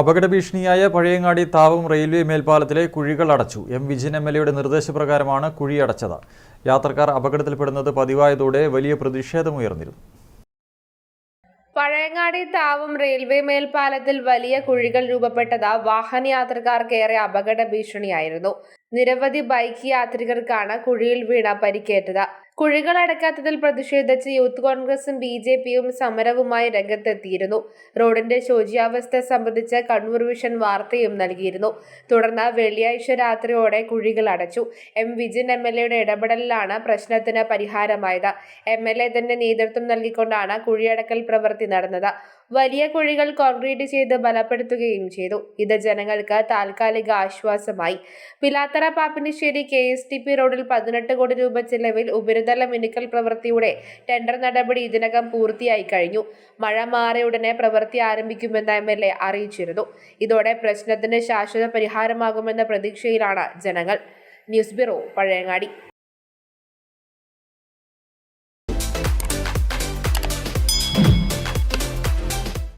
അപകട ഭീഷണിയായ പഴയങ്ങാടി താവം റെയിൽവേ മേൽപ്പാലത്തിലെ കുഴികൾ അടച്ചു. എം വിജയൻ എം എൽ എയുടെ നിർദ്ദേശപ്രകാരമാണ് കുഴി അടച്ചത്. യാത്രക്കാർ അപകടത്തിൽപ്പെടുന്നത് പതിവായതോടെ വലിയ പ്രതിഷേധമുയർന്നിരുന്നു. പഴയങ്ങാടി താവം റെയിൽവേ മേൽപ്പാലത്തിൽ വലിയ കുഴികൾ രൂപപ്പെട്ടത് വാഹനയാത്രക്കാർക്കേറെ അപകട ഭീഷണിയായിരുന്നു നിരവധി ബൈക്ക് യാത്രികർക്കാണ് കുഴിയിൽ വീണ പരിക്കേറ്റത്. കുഴികൾ അടക്കാത്തതിൽ പ്രതിഷേധിച്ച് യൂത്ത് കോൺഗ്രസും ബി ജെ പിയും സമരവുമായി രംഗത്തെത്തിയിരുന്നു. റോഡിന്റെ ശോചിയാവസ്ഥ സംബന്ധിച്ച് കണ്ണൂർ വിഷൻ വാർത്തയും നൽകിയിരുന്നു. തുടർന്ന് വെള്ളിയാഴ്ച രാത്രിയോടെ കുഴികൾ അടച്ചു. എം വിജിൻ എം എൽ എയുടെ ഇടപെടലിലാണ് പ്രശ്നത്തിന് പരിഹാരമായത്. എം എൽ എ തന്നെ നേതൃത്വം നൽകിക്കൊണ്ടാണ് കുഴിയടക്കൽ പ്രവൃത്തി നടന്നത്. വലിയ കുഴികൾ കോൺക്രീറ്റ് ചെയ്ത് ബലപ്പെടുത്തുകയും ചെയ്തു. ഇത് ജനങ്ങൾക്ക് താൽക്കാലിക ആശ്വാസമായി. Pilathara Pappinissery K S T P റോഡിൽ പതിനെട്ട് കോടി രൂപ ചെലവിൽ ഉപരിതല മിനുക്കൽ പ്രവൃത്തിയുടെ ടെൻഡർ നടപടി ഇതിനകം പൂർത്തിയായി കഴിഞ്ഞു. മഴ മാറിയ ഉടനെ പ്രവൃത്തി ആരംഭിക്കുമെന്ന് എം എൽ എ അറിയിച്ചിരുന്നു. ഇതോടെ പ്രശ്നത്തിന് ശാശ്വത പരിഹാരമാകുമെന്ന പ്രതീക്ഷയിലാണ് ജനങ്ങൾ. News bureau Pazhayangadi.